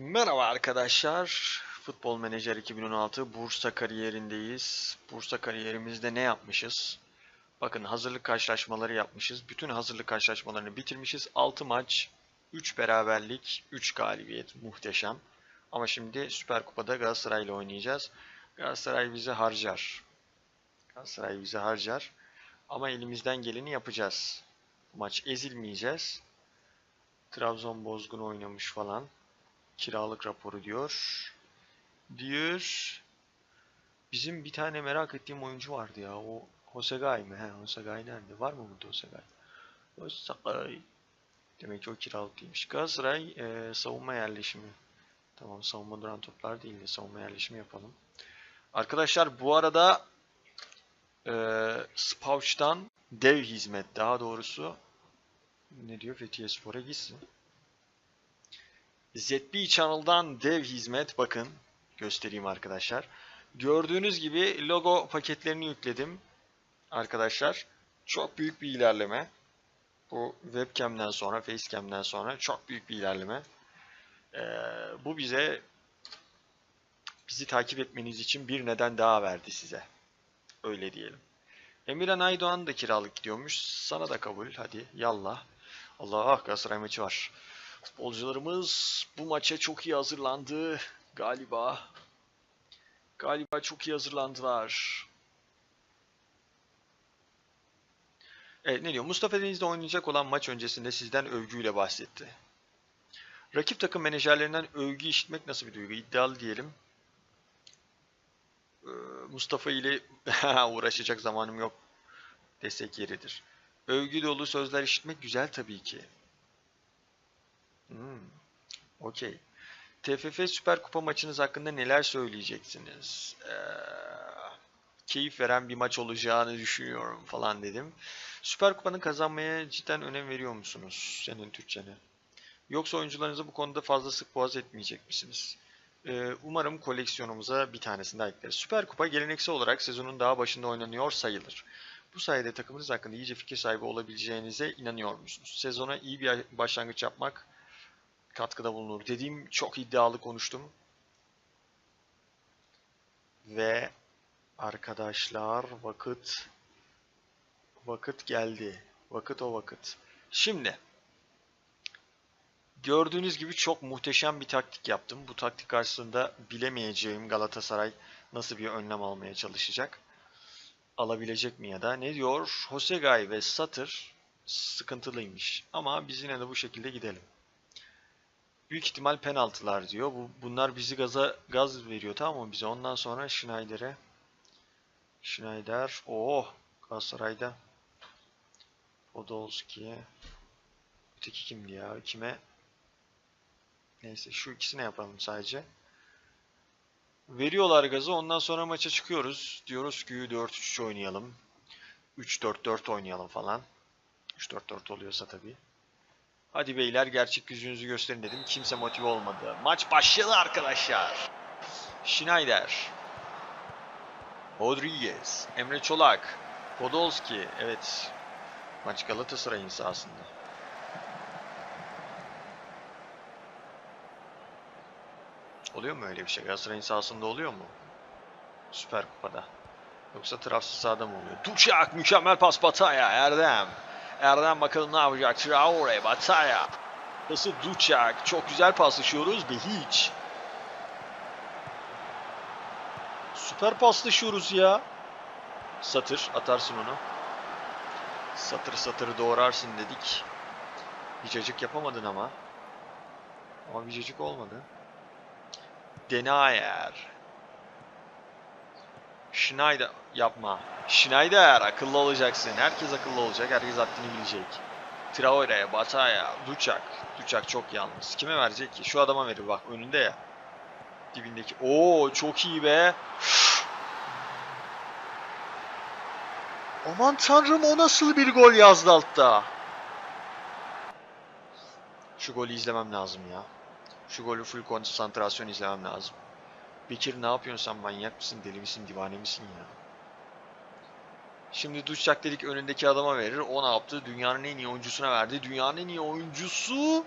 Merhaba arkadaşlar. Futbol Menajer 2016 Bursa kariyerindeyiz. Bursa kariyerimizde ne yapmışız? Bakın hazırlık karşılaşmaları yapmışız. Bütün hazırlık karşılaşmalarını bitirmişiz. 6 maç, 3 beraberlik, 3 galibiyet. Muhteşem. Ama şimdi Süper Kupa'da Galatasaray ile oynayacağız. Galatasaray bizi harcar. Galatasaray bizi harcar. Ama elimizden geleni yapacağız. Bu maç ezilmeyeceğiz. Trabzon bozgun oynamış falan. Kiralık raporu diyor. Diyor. Bizim bir tane merak ettiğim oyuncu vardı ya. O Hosegay mı? He, Hosegay nerede? Var mı burada Hosegay? Hosegay. Demek ki o kiralık değilmiş. Galatasaray e, savunma yerleşimi. Tamam savunma duran toplar değil de savunma yerleşimi yapalım. Arkadaşlar bu arada e, Spouch'tan dev hizmet daha doğrusu ne diyor Fethiye Spor'a gitsin. ZB Channel'dan dev hizmet bakın göstereyim arkadaşlar. Gördüğünüz gibi logo paketlerini yükledim arkadaşlar. Çok büyük bir ilerleme. Bu webcam'den sonra, facecam'den sonra çok büyük bir ilerleme. Ee, bu bize bizi takip etmeniz için bir neden daha verdi size. Öyle diyelim. Emirhan Aydoğan da kiralık gidiyormuş. Sana da kabul. Hadi yallah. Allah Galatasaray maçı var. Futbolcularımız bu maça çok iyi hazırlandı galiba. Galiba çok iyi hazırlandılar. Evet ne diyor? Mustafa Deniz'de oynayacak olan maç öncesinde sizden övgüyle bahsetti. Rakip takım menajerlerinden övgü işitmek nasıl bir duygu? İddialı diyelim. Ee, Mustafa ile uğraşacak zamanım yok desek yeridir. Övgü dolu sözler işitmek güzel tabii ki. Hmm, Okey. TFF Süper Kupa maçınız hakkında neler söyleyeceksiniz? Ee, keyif veren bir maç olacağını düşünüyorum falan dedim. Süper Kupa'nın kazanmaya cidden önem veriyor musunuz senin Türkçene? Yoksa oyuncularınızı bu konuda fazla sık boğaz etmeyecek misiniz? Ee, umarım koleksiyonumuza bir tanesini daha ekleriz. Süper Kupa geleneksel olarak sezonun daha başında oynanıyor sayılır. Bu sayede takımınız hakkında iyice fikir sahibi olabileceğinize inanıyor musunuz? Sezona iyi bir başlangıç yapmak katkıda bulunur. Dediğim çok iddialı konuştum. Ve arkadaşlar vakit vakit geldi. Vakit o vakit. Şimdi gördüğünüz gibi çok muhteşem bir taktik yaptım. Bu taktik karşısında bilemeyeceğim Galatasaray nasıl bir önlem almaya çalışacak. Alabilecek mi ya da ne diyor? Hosegay ve Satır sıkıntılıymış. Ama biz yine de bu şekilde gidelim. Büyük ihtimal penaltılar diyor. Bu, bunlar bizi gaza gaz veriyor tamam mı bize? Ondan sonra Schneider'e Schneider. Oh! Galatasaray'da. Podolski'ye. Öteki kimdi ya? Kime? Neyse şu ikisine yapalım sadece. Veriyorlar gazı. Ondan sonra maça çıkıyoruz. Diyoruz ki 4-3 oynayalım. 3-4-4 oynayalım falan. 3-4-4 oluyorsa tabii. Hadi beyler gerçek yüzünüzü gösterin dedim. Kimse motive olmadı. Maç başladı arkadaşlar. Schneider. Rodriguez. Emre Çolak. Podolski. Evet. Maç Galatasaray'ın sahasında. Oluyor mu öyle bir şey? Galatasaray'ın sahasında oluyor mu? Süper Kupa'da. Yoksa tarafsız sahada mı oluyor? Duşak mükemmel pas Bataya. Erdem. Erdem bakalım ne yapacak. Traore, Bataya. Pası Duçak. Çok güzel paslaşıyoruz. Behiç. Süper paslaşıyoruz ya. Satır. Atarsın onu. Satır satır doğrarsın dedik. Vicacık yapamadın ama. Ama vicacık olmadı. Denayer. Schneider yapma. Schneider akıllı olacaksın. Herkes akıllı olacak. Herkes haddini bilecek. Traore, Bataya, Duçak. Duçak çok yalnız. Kime verecek ki? Şu adama verir bak önünde ya. Dibindeki. Oo çok iyi be. Aman tanrım o nasıl bir gol yazdı altta. Şu golü izlemem lazım ya. Şu golü full konsantrasyon izlemem lazım. Bekir ne yapıyorsun sen manyak mısın, deli misin, divane misin ya? Şimdi Duşak dedik önündeki adama verir. O ne yaptı? Dünyanın en iyi oyuncusuna verdi. Dünyanın en iyi oyuncusu...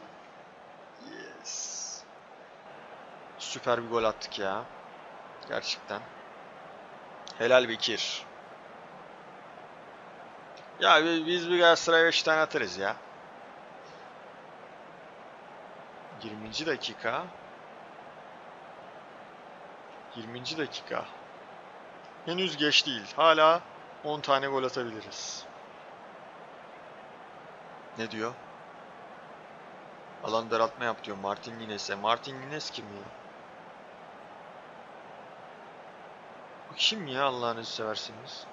Yes. süper bir gol attık ya. Gerçekten. Helal Bekir. Ya bi- biz bir Galatasaray'a 5 tane atarız ya. 20. dakika. 20. dakika. Henüz geç değil. Hala 10 tane gol atabiliriz. Ne diyor? Alan daraltma yap diyor Martin Lines'e. Martin Lines kim ya? Bu kim ya Allah'ınızı seversiniz?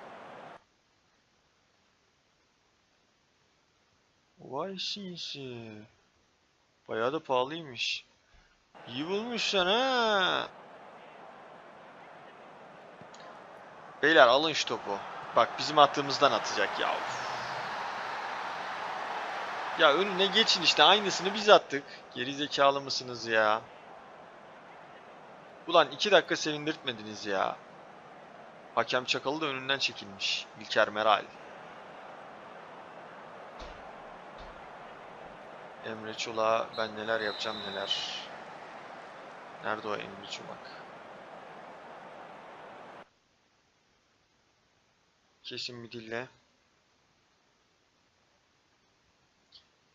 Vay sinsi. Bayağı da pahalıymış. İyi bulmuşsun ha. Beyler alın şu topu. Bak bizim attığımızdan atacak ya. Ya önüne geçin işte aynısını biz attık. Geri zekalı mısınız ya? Ulan iki dakika sevindirtmediniz ya. Hakem Çakalı da önünden çekilmiş. İlker Meral. Emre Çolak'a ben neler yapacağım neler. Nerede o Emre Çolak? Kesin bir dille.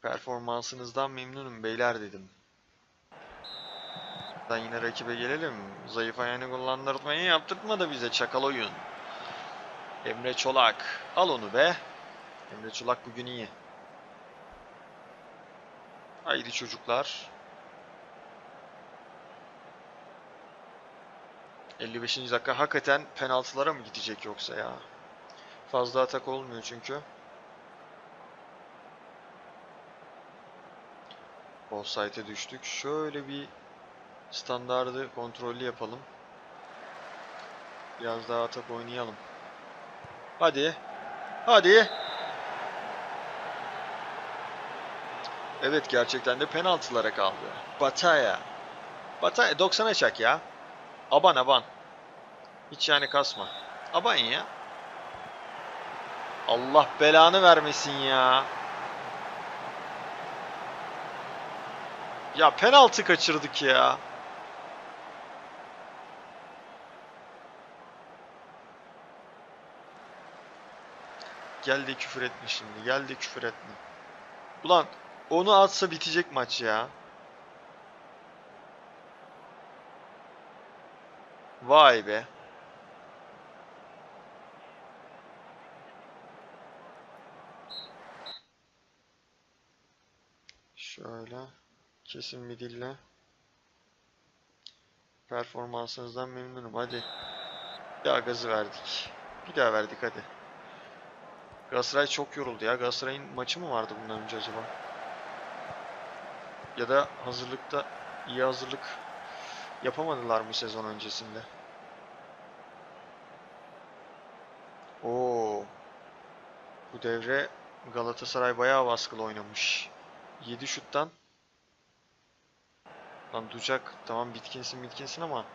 Performansınızdan memnunum beyler dedim. Ben yine rakibe gelelim. Zayıf ayağını kullandırtmayı yaptırtma da bize çakal oyun. Emre Çolak. Al onu be. Emre Çolak bugün iyi. Haydi çocuklar. 55. dakika hakikaten penaltılara mı gidecek yoksa ya? Fazla atak olmuyor çünkü. Offside'e düştük. Şöyle bir standardı kontrollü yapalım. Biraz daha atak oynayalım. Hadi. Hadi. Evet gerçekten de penaltılara kaldı. Bataya. Bataya 90'a çak ya. Aban aban. Hiç yani kasma. Aban ya. Allah belanı vermesin ya. Ya penaltı kaçırdık ya. Gel de küfür etme şimdi. Gel de küfür etme. Ulan onu atsa bitecek maç ya. Vay be. Şöyle kesin bir dille. Performansınızdan memnunum. Hadi. Bir daha gazı verdik. Bir daha verdik hadi. Galatasaray çok yoruldu ya. Galatasaray'ın maçı mı vardı bundan önce acaba? Ya da hazırlıkta iyi hazırlık yapamadılar mı sezon öncesinde? Oo. Bu devre Galatasaray bayağı baskılı oynamış. 7 şuttan Lan Ducak tamam bitkinsin bitkinsin ama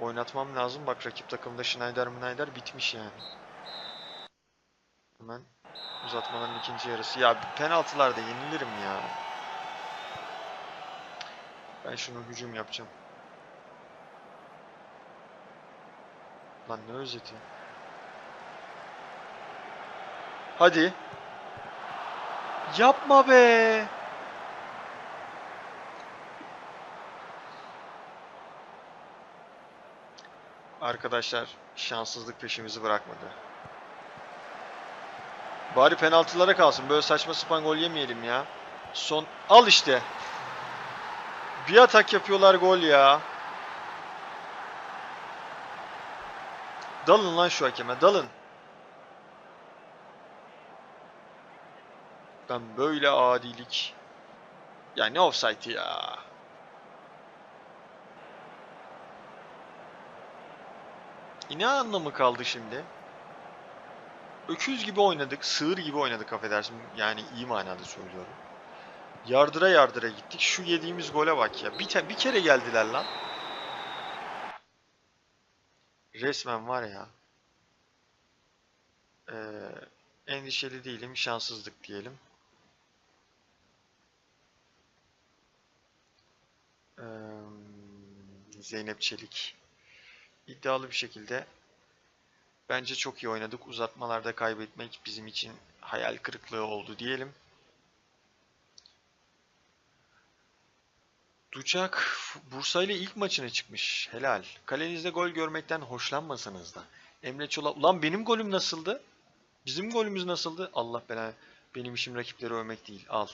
oynatmam lazım. Bak rakip takımda Schneider Schneider bitmiş yani. Hemen uzatmaların ikinci yarısı. Ya penaltılarda yenilirim ya. Ben şunu hücum yapacağım. Lan ne özeti. Hadi. Yapma be. Arkadaşlar şanssızlık peşimizi bırakmadı. Bari penaltılara kalsın. Böyle saçma sapan gol yemeyelim ya. Son al işte. Bir atak yapıyorlar gol ya. Dalın lan şu hakeme dalın. Ben böyle adilik. Ya ne offside ya. E ne anlamı kaldı şimdi? Öküz gibi oynadık, sığır gibi oynadık affedersin. Yani iyi manada söylüyorum. Yardıra yardıra gittik. Şu yediğimiz gole bak ya. Bir, bir kere geldiler lan. Resmen var ya. Ee, endişeli değilim, şanssızlık diyelim. Ee, Zeynep Çelik. İddialı bir şekilde bence çok iyi oynadık. Uzatmalarda kaybetmek bizim için hayal kırıklığı oldu diyelim. Duçak Bursa ile ilk maçına çıkmış. Helal. Kalenizde gol görmekten hoşlanmasanız da. Emre Çolak. Ulan benim golüm nasıldı? Bizim golümüz nasıldı? Allah belanı. Benim işim rakipleri övmek değil. Al.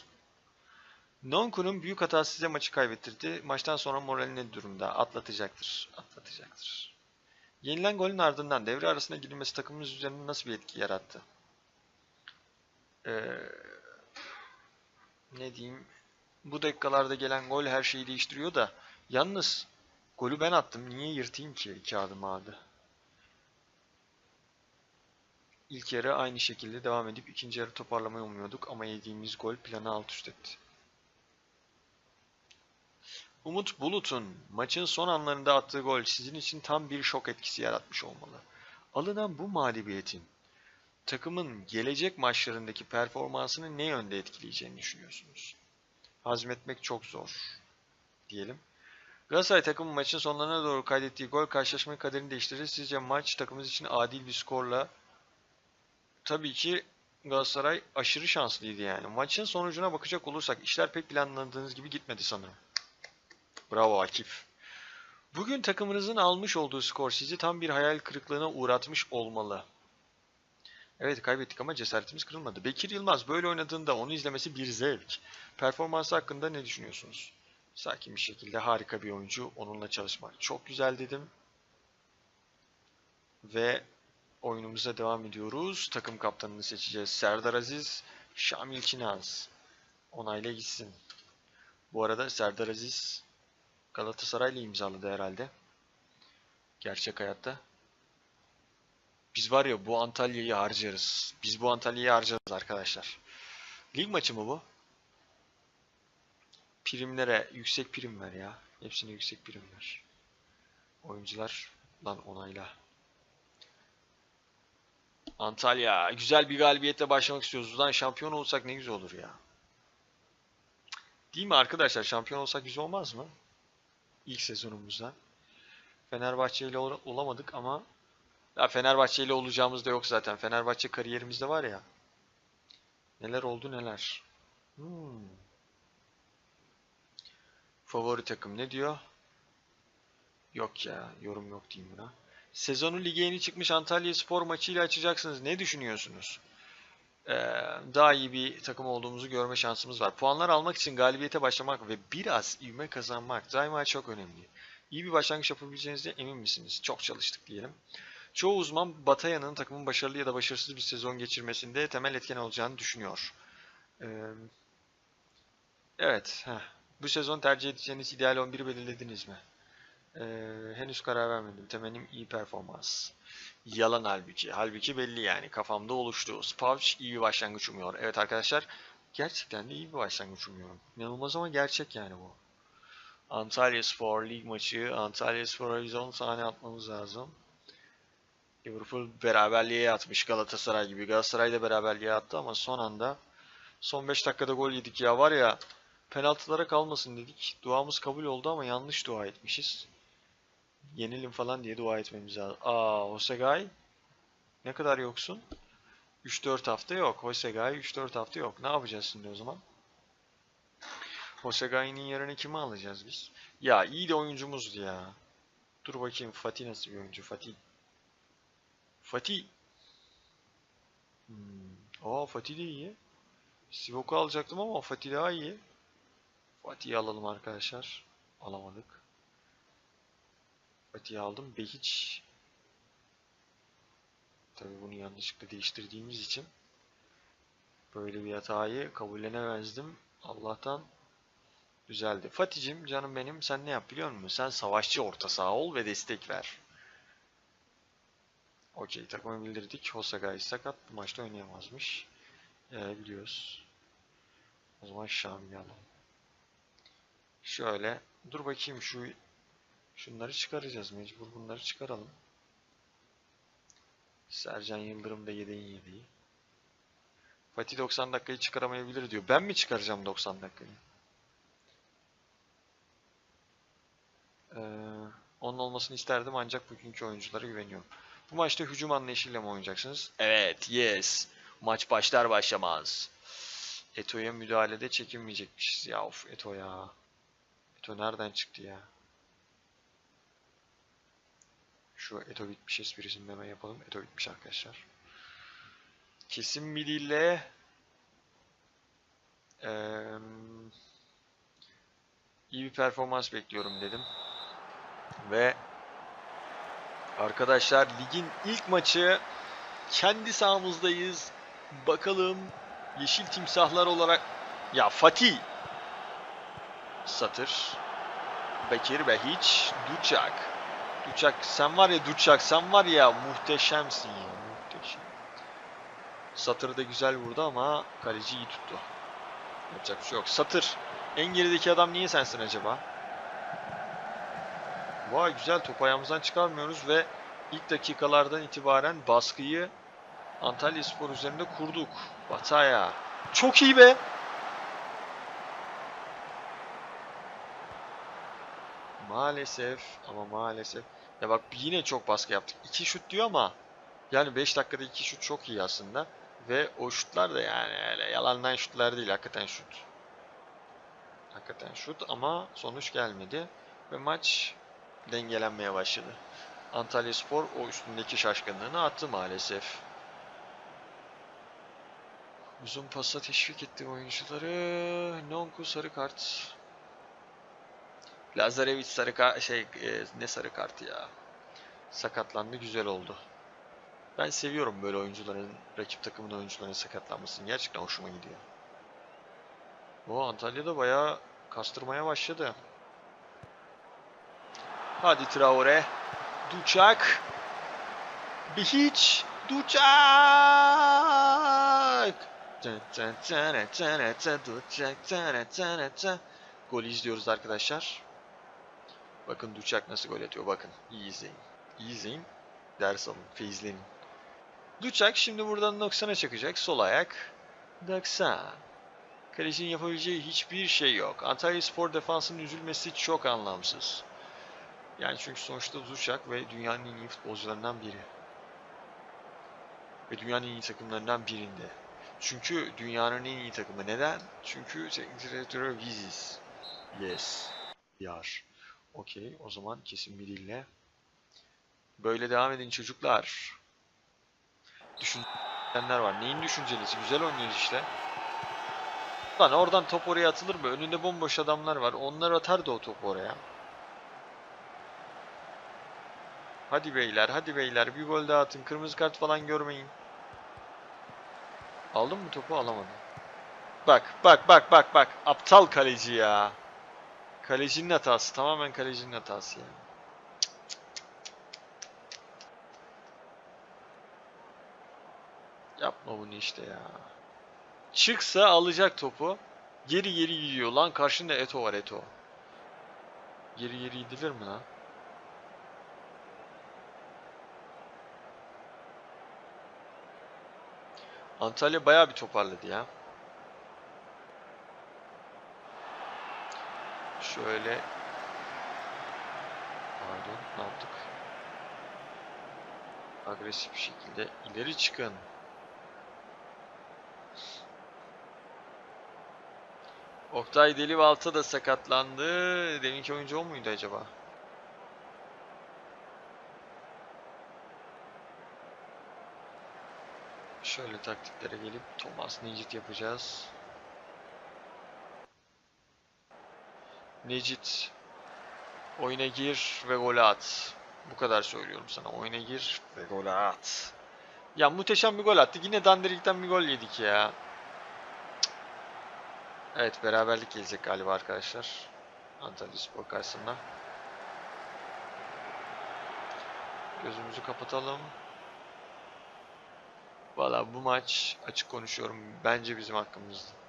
Nonku'nun büyük hatası size maçı kaybettirdi. Maçtan sonra morali ne durumda? Atlatacaktır. Atlatacaktır. Yenilen golün ardından devre arasına girilmesi takımımız üzerinde nasıl bir etki yarattı? Ee, ne diyeyim? Bu dakikalarda gelen gol her şeyi değiştiriyor da yalnız golü ben attım. Niye yırtayım ki iki adım aldı? İlk yarı aynı şekilde devam edip ikinci yarı toparlamayı umuyorduk ama yediğimiz gol planı alt üst etti. Umut Bulut'un maçın son anlarında attığı gol sizin için tam bir şok etkisi yaratmış olmalı. Alınan bu mağlubiyetin takımın gelecek maçlarındaki performansını ne yönde etkileyeceğini düşünüyorsunuz? Hazmetmek çok zor diyelim. Galatasaray takımı maçın sonlarına doğru kaydettiği gol karşılaşmanın kaderini değiştirir. Sizce maç takımımız için adil bir skorla tabii ki Galatasaray aşırı şanslıydı yani. Maçın sonucuna bakacak olursak işler pek planladığınız gibi gitmedi sanırım. Bravo Akif. Bugün takımınızın almış olduğu skor sizi tam bir hayal kırıklığına uğratmış olmalı. Evet kaybettik ama cesaretimiz kırılmadı. Bekir Yılmaz böyle oynadığında onu izlemesi bir zevk. Performansı hakkında ne düşünüyorsunuz? Sakin bir şekilde harika bir oyuncu. Onunla çalışmak çok güzel dedim. Ve oyunumuza devam ediyoruz. Takım kaptanını seçeceğiz. Serdar Aziz, Şamil Çinaz. Onayla gitsin. Bu arada Serdar Aziz Galatasaray'la imzaladı herhalde. Gerçek hayatta. Biz var ya bu Antalya'yı harcarız. Biz bu Antalya'yı harcarız arkadaşlar. Lig maçı mı bu? Primlere yüksek prim ver ya. Hepsine yüksek prim ver. Oyuncular lan onayla. Antalya güzel bir galibiyetle başlamak istiyoruz. Lan şampiyon olsak ne güzel olur ya. Değil mi arkadaşlar? Şampiyon olsak güzel olmaz mı? İlk sezonumuzda. Fenerbahçe ile ol- olamadık ama ya Fenerbahçe ile olacağımız da yok zaten. Fenerbahçe kariyerimizde var ya. Neler oldu neler. Hmm. Favori takım ne diyor? Yok ya, yorum yok diyeyim buna. Sezonu lige yeni çıkmış Antalya Spor maçıyla açacaksınız. Ne düşünüyorsunuz? Ee, daha iyi bir takım olduğumuzu görme şansımız var. Puanlar almak için galibiyete başlamak ve biraz ivme kazanmak daima çok önemli. İyi bir başlangıç yapabileceğinize emin misiniz? Çok çalıştık diyelim. Çoğu uzman Bataya'nın takımın başarılı ya da başarısız bir sezon geçirmesinde temel etken olacağını düşünüyor. Ee, evet, heh. bu sezon tercih edeceğiniz ideal 11'i belirlediniz mi? Ee, henüz karar vermedim. Temenim iyi performans. Yalan halbuki. Halbuki belli yani. Kafamda oluştu. Spavch iyi bir başlangıç umuyor. Evet arkadaşlar. Gerçekten de iyi bir başlangıç umuyorum. İnanılmaz ama gerçek yani bu. Antalya Spor lig maçı. Antalya Spor'a 110 tane atmamız lazım. Liverpool beraberliğe atmış Galatasaray gibi. Galatasaray da beraberliğe attı ama son anda son 5 dakikada gol yedik ya var ya penaltılara kalmasın dedik. Duamız kabul oldu ama yanlış dua etmişiz. Yenelim falan diye dua etmemiz lazım. Aa Hosegay ne kadar yoksun? 3-4 hafta yok. Hosegay 3-4 hafta yok. Ne yapacağız şimdi o zaman? Hosegay'ın yerine kimi alacağız biz? Ya iyi de oyuncumuz ya. Dur bakayım Fatih nasıl bir oyuncu? Fatih. Fatih. Hmm. Aa Fatih de iyi. Sivok'u alacaktım ama Fatih daha iyi. Fatih'i alalım arkadaşlar. Alamadık. Fatih'i aldım. Behiç. Tabii bunu yanlışlıkla değiştirdiğimiz için böyle bir hatayı kabullenemezdim. Allah'tan düzeldi. Fatih'cim canım benim sen ne yap biliyor musun? Sen savaşçı orta saha ol ve destek ver. Okey takımı bildirdik. Hosagay sakat. Bu maçta oynayamazmış. Ee, biliyoruz. O zaman Şamil'i alalım. Şöyle. Dur bakayım şu şunları çıkaracağız. Mecbur bunları çıkaralım. Sercan Yıldırım da yedeğin yedeği. Fatih 90 dakikayı çıkaramayabilir diyor. Ben mi çıkaracağım 90 dakikayı? Ee, Onun olmasını isterdim ancak bugünkü oyunculara güveniyorum. Bu maçta hücum anlayışıyla mı oynayacaksınız? Evet, yes. Maç başlar başlamaz. Eto'ya müdahalede çekinmeyecekmişiz. Ya of Eto ya. Eto nereden çıktı ya? Şu Eto bitmiş esprisini hemen yapalım. Eto bitmiş arkadaşlar. Kesin bir dille eee, iyi bir performans bekliyorum dedim. Ve arkadaşlar ligin ilk maçı kendi sahamızdayız. Bakalım Yeşil Timsahlar olarak ya Fatih Satır Bekir Behiç Duçak Duçak sen var ya Duçak sen var ya muhteşemsin ya muhteşem. Satır da güzel vurdu ama kaleci iyi tuttu. Yapacak bir şey yok. Satır en gerideki adam niye sensin acaba? Vay güzel top ayağımızdan çıkarmıyoruz ve ilk dakikalardan itibaren baskıyı Antalya Spor üzerinde kurduk. Bataya. Çok iyi be. Maalesef ama maalesef. Ya bak yine çok baskı yaptık. 2 şut diyor ama yani 5 dakikada 2 şut çok iyi aslında. Ve o şutlar da yani öyle yalandan şutlar değil. Hakikaten şut. Hakikaten şut ama sonuç gelmedi. Ve maç dengelenmeye başladı. Antalya Spor o üstündeki şaşkınlığını attı maalesef. Uzun pasa teşvik etti oyuncuları. Nonku sarı kart. Lazarevic sarı kart şey e, ne sarı kartı ya. Sakatlandı güzel oldu. Ben seviyorum böyle oyuncuların rakip takımın oyuncularının sakatlanmasını. Gerçekten hoşuma gidiyor. Bu Antalya'da bayağı kastırmaya başladı. Hadi Traore. Duçak. Bihiç. Duçak. Gol izliyoruz arkadaşlar. Bakın Duçak nasıl gol atıyor. Bakın. İyi izleyin. İyi izleyin. Ders alın. Feyizlenin. Duçak şimdi buradan 90'a çakacak. Sol ayak. 90. Kalecinin yapabileceği hiçbir şey yok. Antalya Spor defansının üzülmesi çok anlamsız. Yani çünkü sonuçta Duçak ve dünyanın en iyi futbolcularından biri. Ve dünyanın en iyi takımlarından birinde. Çünkü dünyanın en iyi takımı. Neden? Çünkü teknik direktörü biziz. Yes. Yar. Okey. O zaman kesin bir dille. Böyle devam edin çocuklar. Düşünenler var. Neyin düşüncelisi? Güzel oynuyoruz işte. Lan oradan top oraya atılır mı? Önünde bomboş adamlar var. Onlar atar da o topu oraya. Hadi beyler, hadi beyler. Bir gol daha atın. Kırmızı kart falan görmeyin. Aldın mı topu? Alamadım. Bak, bak, bak, bak, bak. Aptal kaleci ya. Kalecinin hatası. Tamamen kalecinin hatası ya. Yapma bunu işte ya. Çıksa alacak topu. Geri geri gidiyor. Lan karşında Eto var Eto. Geri geri gidilir mi lan? Antalya bayağı bir toparladı ya. Şöyle Pardon, ne yaptık? Agresif bir şekilde ileri çıkın. Oktay Delibalta da sakatlandı. Deminki oyuncu o muydu acaba? Şöyle taktiklere gelip Thomas Necit yapacağız. Necit oyuna gir ve gol at. Bu kadar söylüyorum sana. Oyuna gir ve gol at. Ya muhteşem bir gol attık. Yine Danderik'ten bir gol yedik ya. Evet beraberlik gelecek galiba arkadaşlar. Antalya Spor karşısında. Gözümüzü kapatalım. Valla bu maç açık konuşuyorum. Bence bizim hakkımızdı.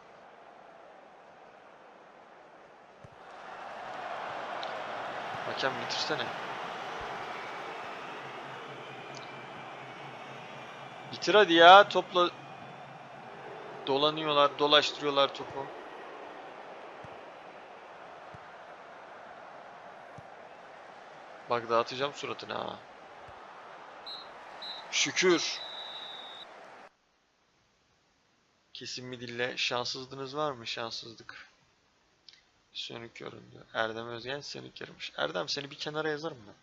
Hakem bitirsene. Bitir hadi ya. Topla dolanıyorlar, dolaştırıyorlar topu. Bak dağıtacağım suratını ha. Şükür. Kesin bir dille şanssızlığınız var mı? Şanssızlık. Sönük göründü. Erdem Özgen sönük yarımış. Erdem seni bir kenara yazarım ben.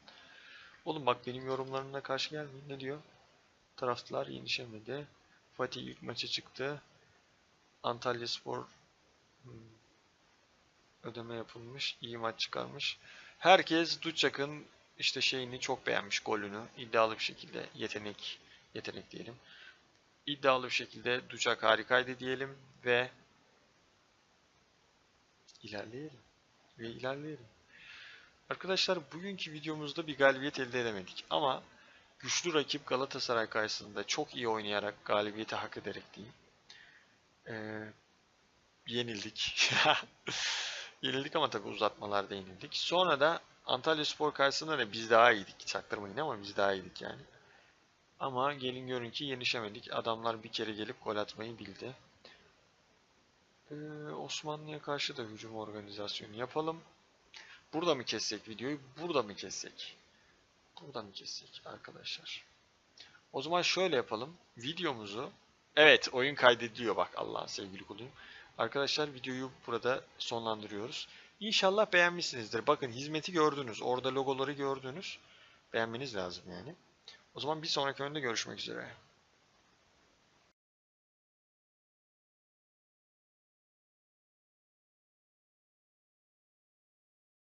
Oğlum bak benim yorumlarına karşı gelmeyin. Ne diyor? Taraftılar yenişemedi. Fatih ilk maça çıktı. Antalya Spor hmm, ödeme yapılmış. iyi maç çıkarmış. Herkes Duçak'ın işte şeyini çok beğenmiş golünü. iddialı bir şekilde yetenek yetenek diyelim. İddialı bir şekilde Duçak harikaydı diyelim ve ilerleyelim. Ve ilerleyelim. Arkadaşlar bugünkü videomuzda bir galibiyet elde edemedik ama güçlü rakip Galatasaray karşısında çok iyi oynayarak galibiyeti hak ederek diyeyim. Ee, yenildik. yenildik ama tabii uzatmalarda yenildik. Sonra da Antalya Spor karşısında da biz daha iyiydik. Çaktırmayın ama biz daha iyiydik yani. Ama gelin görün ki yenişemedik. Adamlar bir kere gelip gol atmayı bildi. Ee, Osmanlı'ya karşı da hücum organizasyonu yapalım. Burada mı kessek videoyu? Burada mı kessek? Burada mı kessek arkadaşlar? O zaman şöyle yapalım. Videomuzu Evet oyun kaydediliyor bak Allah'ın sevgili kuluyum. Arkadaşlar videoyu burada sonlandırıyoruz. İnşallah beğenmişsinizdir. Bakın hizmeti gördünüz. Orada logoları gördünüz. Beğenmeniz lazım yani. O zaman bir sonraki oyunda görüşmek üzere.